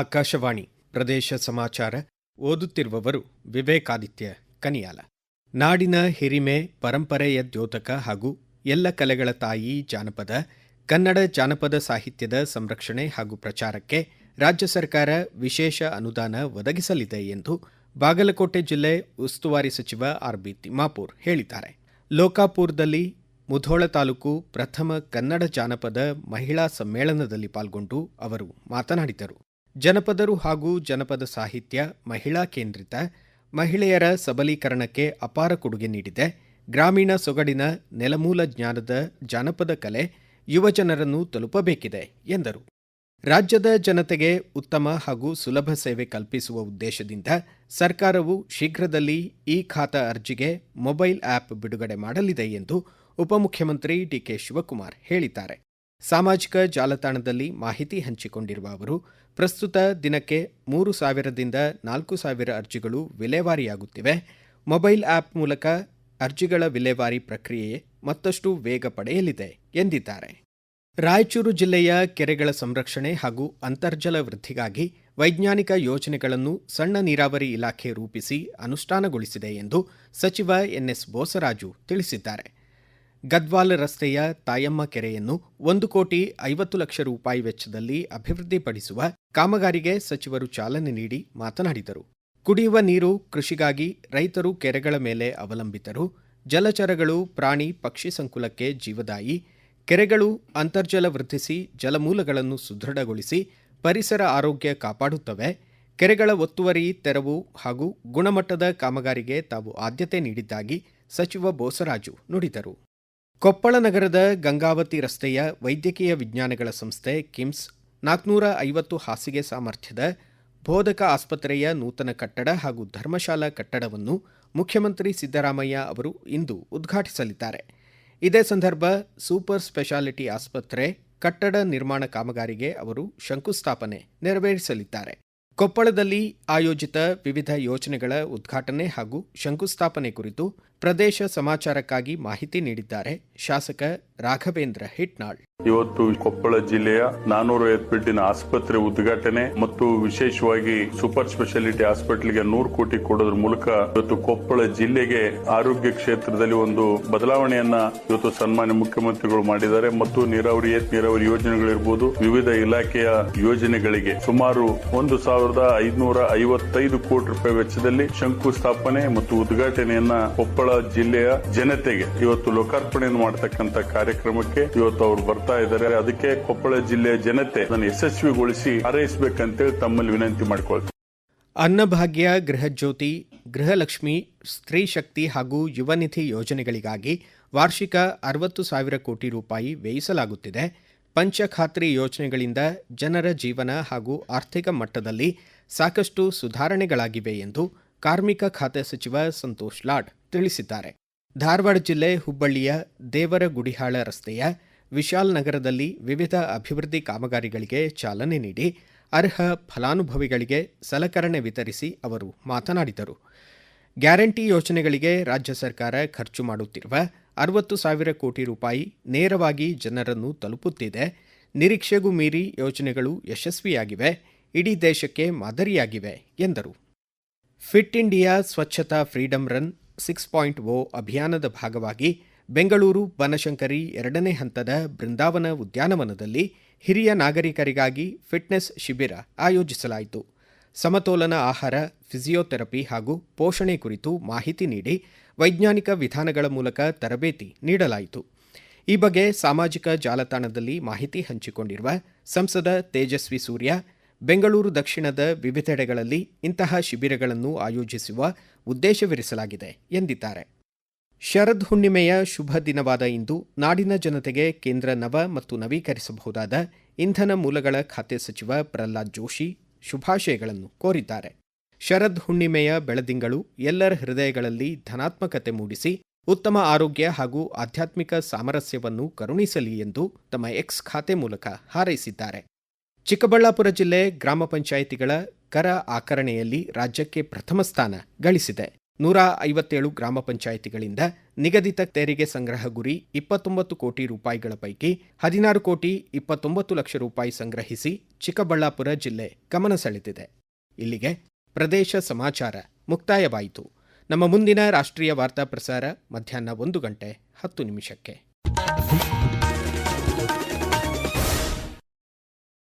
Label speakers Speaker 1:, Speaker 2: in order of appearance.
Speaker 1: ಆಕಾಶವಾಣಿ ಪ್ರದೇಶ ಸಮಾಚಾರ ಓದುತ್ತಿರುವವರು ವಿವೇಕಾದಿತ್ಯ ಕನಿಯಾಲ ನಾಡಿನ ಹಿರಿಮೆ ಪರಂಪರೆಯ ದ್ಯೋತಕ ಹಾಗೂ ಎಲ್ಲ ಕಲೆಗಳ ತಾಯಿ ಜಾನಪದ ಕನ್ನಡ ಜಾನಪದ ಸಾಹಿತ್ಯದ ಸಂರಕ್ಷಣೆ ಹಾಗೂ ಪ್ರಚಾರಕ್ಕೆ ರಾಜ್ಯ ಸರ್ಕಾರ ವಿಶೇಷ ಅನುದಾನ ಒದಗಿಸಲಿದೆ ಎಂದು ಬಾಗಲಕೋಟೆ ಜಿಲ್ಲೆ ಉಸ್ತುವಾರಿ ಸಚಿವ ಆರ್ಬಿ ತಿಮ್ಮಾಪುರ್ ಹೇಳಿದ್ದಾರೆ ಲೋಕಾಪುರದಲ್ಲಿ ಮುಧೋಳ ತಾಲೂಕು ಪ್ರಥಮ ಕನ್ನಡ ಜಾನಪದ ಮಹಿಳಾ ಸಮ್ಮೇಳನದಲ್ಲಿ ಪಾಲ್ಗೊಂಡು ಅವರು ಮಾತನಾಡಿದರು ಜನಪದರು ಹಾಗೂ ಜನಪದ ಸಾಹಿತ್ಯ ಮಹಿಳಾ ಕೇಂದ್ರಿತ ಮಹಿಳೆಯರ ಸಬಲೀಕರಣಕ್ಕೆ ಅಪಾರ ಕೊಡುಗೆ ನೀಡಿದೆ ಗ್ರಾಮೀಣ ಸೊಗಡಿನ ನೆಲಮೂಲ ಜ್ಞಾನದ ಜಾನಪದ ಕಲೆ ಯುವಜನರನ್ನು ತಲುಪಬೇಕಿದೆ ಎಂದರು ರಾಜ್ಯದ ಜನತೆಗೆ ಉತ್ತಮ ಹಾಗೂ ಸುಲಭ ಸೇವೆ ಕಲ್ಪಿಸುವ ಉದ್ದೇಶದಿಂದ ಸರ್ಕಾರವು ಶೀಘ್ರದಲ್ಲಿ ಈ ಖಾತಾ ಅರ್ಜಿಗೆ ಮೊಬೈಲ್ ಆ್ಯಪ್ ಬಿಡುಗಡೆ ಮಾಡಲಿದೆ ಎಂದು ಉಪಮುಖ್ಯಮಂತ್ರಿ ಡಿಕೆ ಶಿವಕುಮಾರ್ ಹೇಳಿದ್ದಾರೆ ಸಾಮಾಜಿಕ ಜಾಲತಾಣದಲ್ಲಿ ಮಾಹಿತಿ ಹಂಚಿಕೊಂಡಿರುವ ಅವರು ಪ್ರಸ್ತುತ ದಿನಕ್ಕೆ ಮೂರು ಸಾವಿರದಿಂದ ನಾಲ್ಕು ಸಾವಿರ ಅರ್ಜಿಗಳು ವಿಲೇವಾರಿಯಾಗುತ್ತಿವೆ ಮೊಬೈಲ್ ಆ್ಯಪ್ ಮೂಲಕ ಅರ್ಜಿಗಳ ವಿಲೇವಾರಿ ಪ್ರಕ್ರಿಯೆ ಮತ್ತಷ್ಟು ವೇಗ ಪಡೆಯಲಿದೆ ಎಂದಿದ್ದಾರೆ ರಾಯಚೂರು ಜಿಲ್ಲೆಯ ಕೆರೆಗಳ ಸಂರಕ್ಷಣೆ ಹಾಗೂ ಅಂತರ್ಜಲ ವೃದ್ಧಿಗಾಗಿ ವೈಜ್ಞಾನಿಕ ಯೋಜನೆಗಳನ್ನು ಸಣ್ಣ ನೀರಾವರಿ ಇಲಾಖೆ ರೂಪಿಸಿ ಅನುಷ್ಠಾನಗೊಳಿಸಿದೆ ಎಂದು ಸಚಿವ ಎನ್ಎಸ್ ಬೋಸರಾಜು ತಿಳಿಸಿದ್ದಾರೆ ಗದ್ವಾಲ್ ರಸ್ತೆಯ ತಾಯಮ್ಮ ಕೆರೆಯನ್ನು ಒಂದು ಕೋಟಿ ಐವತ್ತು ಲಕ್ಷ ರೂಪಾಯಿ ವೆಚ್ಚದಲ್ಲಿ ಅಭಿವೃದ್ಧಿಪಡಿಸುವ ಕಾಮಗಾರಿಗೆ ಸಚಿವರು ಚಾಲನೆ ನೀಡಿ ಮಾತನಾಡಿದರು ಕುಡಿಯುವ ನೀರು ಕೃಷಿಗಾಗಿ ರೈತರು ಕೆರೆಗಳ ಮೇಲೆ ಅವಲಂಬಿತರು ಜಲಚರಗಳು ಪ್ರಾಣಿ ಪಕ್ಷಿ ಸಂಕುಲಕ್ಕೆ ಜೀವದಾಯಿ ಕೆರೆಗಳು ಅಂತರ್ಜಲ ವೃದ್ಧಿಸಿ ಜಲಮೂಲಗಳನ್ನು ಸುದೃಢಗೊಳಿಸಿ ಪರಿಸರ ಆರೋಗ್ಯ ಕಾಪಾಡುತ್ತವೆ ಕೆರೆಗಳ ಒತ್ತುವರಿ ತೆರವು ಹಾಗೂ ಗುಣಮಟ್ಟದ ಕಾಮಗಾರಿಗೆ ತಾವು ಆದ್ಯತೆ ನೀಡಿದ್ದಾಗಿ ಸಚಿವ ಬೋಸರಾಜು ನುಡಿದರು ಕೊಪ್ಪಳ ನಗರದ ಗಂಗಾವತಿ ರಸ್ತೆಯ ವೈದ್ಯಕೀಯ ವಿಜ್ಞಾನಗಳ ಸಂಸ್ಥೆ ಕಿಮ್ಸ್ ನಾಲ್ಕುನೂರ ಐವತ್ತು ಹಾಸಿಗೆ ಸಾಮರ್ಥ್ಯದ ಬೋಧಕ ಆಸ್ಪತ್ರೆಯ ನೂತನ ಕಟ್ಟಡ ಹಾಗೂ ಧರ್ಮಶಾಲಾ ಕಟ್ಟಡವನ್ನು ಮುಖ್ಯಮಂತ್ರಿ ಸಿದ್ದರಾಮಯ್ಯ ಅವರು ಇಂದು ಉದ್ಘಾಟಿಸಲಿದ್ದಾರೆ ಇದೇ ಸಂದರ್ಭ ಸೂಪರ್ ಸ್ಪೆಷಾಲಿಟಿ ಆಸ್ಪತ್ರೆ ಕಟ್ಟಡ ನಿರ್ಮಾಣ ಕಾಮಗಾರಿಗೆ ಅವರು ಶಂಕುಸ್ಥಾಪನೆ ನೆರವೇರಿಸಲಿದ್ದಾರೆ ಕೊಪ್ಪಳದಲ್ಲಿ ಆಯೋಜಿತ ವಿವಿಧ ಯೋಜನೆಗಳ ಉದ್ಘಾಟನೆ ಹಾಗೂ ಶಂಕುಸ್ಥಾಪನೆ ಕುರಿತು ಪ್ರದೇಶ ಸಮಾಚಾರಕ್ಕಾಗಿ ಮಾಹಿತಿ ನೀಡಿದ್ದಾರೆ ಶಾಸಕ ರಾಘವೇಂದ್ರ ಹಿಟ್ನಾಳ್
Speaker 2: ಇವತ್ತು ಕೊಪ್ಪಳ ಜಿಲ್ಲೆಯ ನಾನೂರ ಎತ್ಪಿಟ್ಟಿನ ಆಸ್ಪತ್ರೆ ಉದ್ಘಾಟನೆ ಮತ್ತು ವಿಶೇಷವಾಗಿ ಸೂಪರ್ ಸ್ಪೆಷಾಲಿಟಿ ಹಾಸ್ಪಿಟಲ್ಗೆ ನೂರು ಕೋಟಿ ಕೊಡೋದ್ರ ಮೂಲಕ ಇವತ್ತು ಕೊಪ್ಪಳ ಜಿಲ್ಲೆಗೆ ಆರೋಗ್ಯ ಕ್ಷೇತ್ರದಲ್ಲಿ ಒಂದು ಬದಲಾವಣೆಯನ್ನ ಇವತ್ತು ಸನ್ಮಾನ್ಯ ಮುಖ್ಯಮಂತ್ರಿಗಳು ಮಾಡಿದ್ದಾರೆ ಮತ್ತು ನೀರಾವರಿ ನೀರಾವರಿ ಯೋಜನೆಗಳಿರ್ಬೋದು ವಿವಿಧ ಇಲಾಖೆಯ ಯೋಜನೆಗಳಿಗೆ ಸುಮಾರು ಒಂದು ಸಾವಿರದ ಐದುನೂರ ಐವತ್ತೈದು ಕೋಟಿ ರೂಪಾಯಿ ವೆಚ್ಚದಲ್ಲಿ ಶಂಕುಸ್ಥಾಪನೆ ಮತ್ತು ಉದ್ಘಾಟನೆಯನ್ನ ಕೊಪ್ಪಳ ಜಿಲ್ಲೆಯ ಜನತೆಗೆ ಇವತ್ತು ಲೋಕಾರ್ಪಣೆ ಮಾಡತಕ್ಕಂತ ಕಾರ್ಯಕ್ರಮಕ್ಕೆ ಇವತ್ತು ಅವರು ಬರ್ತಾ ಇದ್ದಾರೆ ಅದಕ್ಕೆ ಕೊಪ್ಪಳ ಜಿಲ್ಲೆಯ ಜನತೆ ಅದನ್ನು ಯಶಸ್ವಿಗೊಳಿಸಿ ಹಾರೈಸಬೇಕಂತೇಳಿ ತಮ್ಮಲ್ಲಿ ವಿನಂತಿ ಮಾಡಿಕೊಳ್ತಾರೆ
Speaker 1: ಅನ್ನಭಾಗ್ಯ ಗೃಹಜ್ಯೋತಿ ಗೃಹಲಕ್ಷ್ಮಿ ಸ್ತ್ರೀ ಶಕ್ತಿ ಹಾಗೂ ಯುವನಿಧಿ ಯೋಜನೆಗಳಿಗಾಗಿ ವಾರ್ಷಿಕ ಅರವತ್ತು ಸಾವಿರ ಕೋಟಿ ರೂಪಾಯಿ ವ್ಯಯಿಸಲಾಗುತ್ತಿದೆ ಪಂಚ ಖಾತ್ರಿ ಯೋಜನೆಗಳಿಂದ ಜನರ ಜೀವನ ಹಾಗೂ ಆರ್ಥಿಕ ಮಟ್ಟದಲ್ಲಿ ಸಾಕಷ್ಟು ಸುಧಾರಣೆಗಳಾಗಿವೆ ಎಂದು ಕಾರ್ಮಿಕ ಖಾತೆ ಸಚಿವ ಸಂತೋಷ್ ಲಾಡ್ ತಿಳಿಸಿದ್ದಾರೆ ಧಾರವಾಡ ಜಿಲ್ಲೆ ಹುಬ್ಬಳ್ಳಿಯ ದೇವರಗುಡಿಹಾಳ ರಸ್ತೆಯ ವಿಶಾಲ್ ನಗರದಲ್ಲಿ ವಿವಿಧ ಅಭಿವೃದ್ಧಿ ಕಾಮಗಾರಿಗಳಿಗೆ ಚಾಲನೆ ನೀಡಿ ಅರ್ಹ ಫಲಾನುಭವಿಗಳಿಗೆ ಸಲಕರಣೆ ವಿತರಿಸಿ ಅವರು ಮಾತನಾಡಿದರು ಗ್ಯಾರಂಟಿ ಯೋಜನೆಗಳಿಗೆ ರಾಜ್ಯ ಸರ್ಕಾರ ಖರ್ಚು ಮಾಡುತ್ತಿರುವ ಅರವತ್ತು ಸಾವಿರ ಕೋಟಿ ರೂಪಾಯಿ ನೇರವಾಗಿ ಜನರನ್ನು ತಲುಪುತ್ತಿದೆ ನಿರೀಕ್ಷೆಗೂ ಮೀರಿ ಯೋಜನೆಗಳು ಯಶಸ್ವಿಯಾಗಿವೆ ಇಡೀ ದೇಶಕ್ಕೆ ಮಾದರಿಯಾಗಿವೆ ಎಂದರು ಫಿಟ್ ಇಂಡಿಯಾ ಸ್ವಚ್ಛತಾ freedom run six point O ಅಭಿಯಾನದ ಭಾಗವಾಗಿ ಬೆಂಗಳೂರು ಬನಶಂಕರಿ ಎರಡನೇ ಹಂತದ ಬೃಂದಾವನ ಉದ್ಯಾನವನದಲ್ಲಿ ಹಿರಿಯ ನಾಗರಿಕರಿಗಾಗಿ ಫಿಟ್ನೆಸ್ ಶಿಬಿರ ಆಯೋಜಿಸಲಾಯಿತು ಸಮತೋಲನ ಆಹಾರ ಫಿಸಿಯೋಥೆರಪಿ ಹಾಗೂ ಪೋಷಣೆ ಕುರಿತು ಮಾಹಿತಿ ನೀಡಿ ವೈಜ್ಞಾನಿಕ ವಿಧಾನಗಳ ಮೂಲಕ ತರಬೇತಿ ನೀಡಲಾಯಿತು ಈ ಬಗ್ಗೆ ಸಾಮಾಜಿಕ ಜಾಲತಾಣದಲ್ಲಿ ಮಾಹಿತಿ ಹಂಚಿಕೊಂಡಿರುವ ಸಂಸದ ತೇಜಸ್ವಿ ಸೂರ್ಯ ಬೆಂಗಳೂರು ದಕ್ಷಿಣದ ವಿವಿಧೆಡೆಗಳಲ್ಲಿ ಇಂತಹ ಶಿಬಿರಗಳನ್ನು ಆಯೋಜಿಸುವ ಉದ್ದೇಶವಿರಿಸಲಾಗಿದೆ ಎಂದಿದ್ದಾರೆ ಶರದ್ ಹುಣ್ಣಿಮೆಯ ಶುಭ ದಿನವಾದ ಇಂದು ನಾಡಿನ ಜನತೆಗೆ ಕೇಂದ್ರ ನವ ಮತ್ತು ನವೀಕರಿಸಬಹುದಾದ ಇಂಧನ ಮೂಲಗಳ ಖಾತೆ ಸಚಿವ ಪ್ರಹ್ಲಾದ್ ಜೋಶಿ ಶುಭಾಶಯಗಳನ್ನು ಕೋರಿದ್ದಾರೆ ಶರದ್ ಹುಣ್ಣಿಮೆಯ ಬೆಳದಿಂಗಳು ಎಲ್ಲರ ಹೃದಯಗಳಲ್ಲಿ ಧನಾತ್ಮಕತೆ ಮೂಡಿಸಿ ಉತ್ತಮ ಆರೋಗ್ಯ ಹಾಗೂ ಆಧ್ಯಾತ್ಮಿಕ ಸಾಮರಸ್ಯವನ್ನು ಕರುಣಿಸಲಿ ಎಂದು ತಮ್ಮ ಎಕ್ಸ್ ಖಾತೆ ಮೂಲಕ ಹಾರೈಸಿದ್ದಾರೆ ಚಿಕ್ಕಬಳ್ಳಾಪುರ ಜಿಲ್ಲೆ ಗ್ರಾಮ ಪಂಚಾಯಿತಿಗಳ ಕರ ಆಕರಣೆಯಲ್ಲಿ ರಾಜ್ಯಕ್ಕೆ ಪ್ರಥಮ ಸ್ಥಾನ ಗಳಿಸಿದೆ ನೂರ ಐವತ್ತೇಳು ಗ್ರಾಮ ಪಂಚಾಯಿತಿಗಳಿಂದ ನಿಗದಿತ ತೆರಿಗೆ ಸಂಗ್ರಹ ಗುರಿ ಇಪ್ಪತ್ತೊಂಬತ್ತು ಕೋಟಿ ರೂಪಾಯಿಗಳ ಪೈಕಿ ಹದಿನಾರು ಕೋಟಿ ಇಪ್ಪತ್ತೊಂಬತ್ತು ಲಕ್ಷ ರೂಪಾಯಿ ಸಂಗ್ರಹಿಸಿ ಚಿಕ್ಕಬಳ್ಳಾಪುರ ಜಿಲ್ಲೆ ಗಮನ ಸೆಳೆದಿದೆ ಇಲ್ಲಿಗೆ ಪ್ರದೇಶ ಸಮಾಚಾರ ಮುಕ್ತಾಯವಾಯಿತು ನಮ್ಮ ಮುಂದಿನ ರಾಷ್ಟ್ರೀಯ ವಾರ್ತಾ ಪ್ರಸಾರ ಮಧ್ಯಾಹ್ನ ಒಂದು ಗಂಟೆ ಹತ್ತು ನಿಮಿಷಕ್ಕೆ